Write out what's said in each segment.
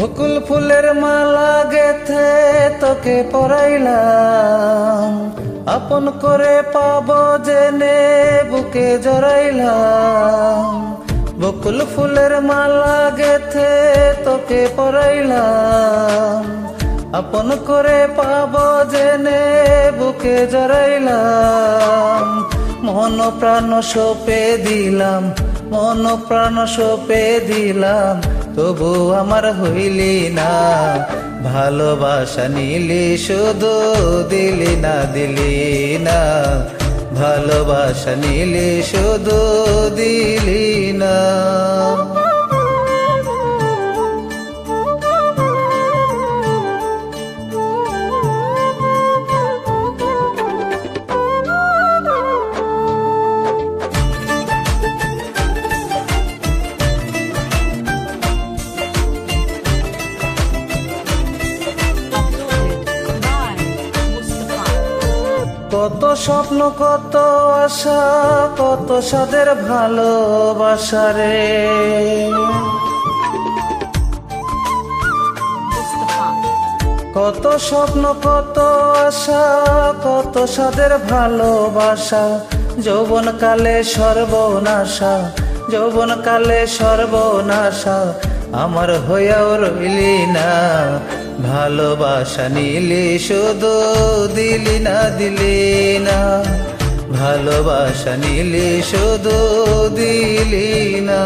বকুল ফুলের মালা গেথে তোকে পরাইলাম। আপন করে পাব জেনে বুকে জড়াইলাম। বকুল ফুলের মালা গেথে তোকে পরাইলাম। আপন করে পাব জেনে বুকে জড়াইলাম। মন প্রাণ সপে দিলাম, মন প্রাণ সপে দিলাম। তবু আমার হইলি না। ভালোবাসা নিলি, শুধু দিলি না দিলি না। ভালোবাসা নিলি, শুধু দিলি না। কত স্বপ্ন, কত আশা, কত সাদের ভালোবাসা রে। কত স্বপ্ন, কত আশা, কত সাদের ভালোবাসা। যৌবন কালে সর্বনাশা যৌবন কালে সর্বনাশা। আমার হইয়াও রইলি না। ভালোবাসা নিলে শুধু দিলি না দিলি না। ভালোবাসা নিলে শুধু দিলি না।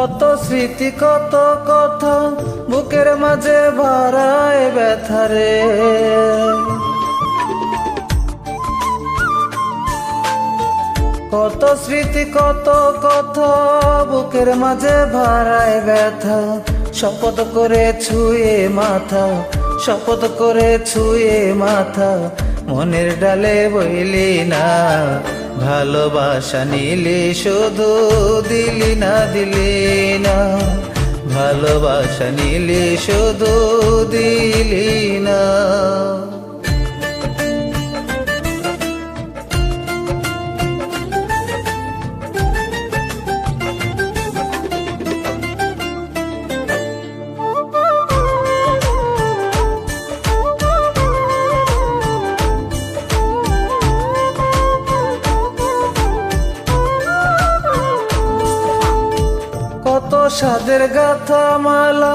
কত স্মৃতি, কত কথা, বুকের মাঝে ভরায় ব্যথারে কত স্মৃতি, কত কথা, বুকের মাঝে ভরায় ব্যথা। শপথ করে ছুঁয়ে মাথা, শপথ করে ছুঁয়ে মাথা, মনের ডালে বইলি না। ভালোবাসা নিলে শুধু দিলি না দিলি না। ভালোবাসা নিলে শুধু দিলি না। সাদের গাথা মালা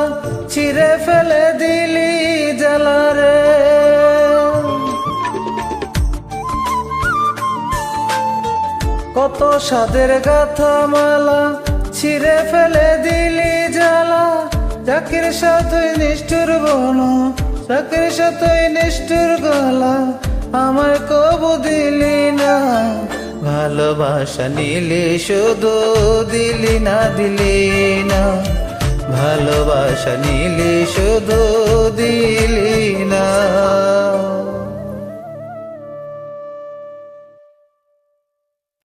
চিরে ফেলে দিলি জ্বালারে কত সাদের গাথা মালা ছিঁড়ে ফেলে দিলি জ্বালা। জাকির সাথই নিষ্ঠুর বল জাকির সাথই নিষ্ঠুর গলা। আমায় কবু দিলি না। ভালোবাসা নিলে শুধু দিলি না দিলি না। ভালোবাসা নিলে শুধু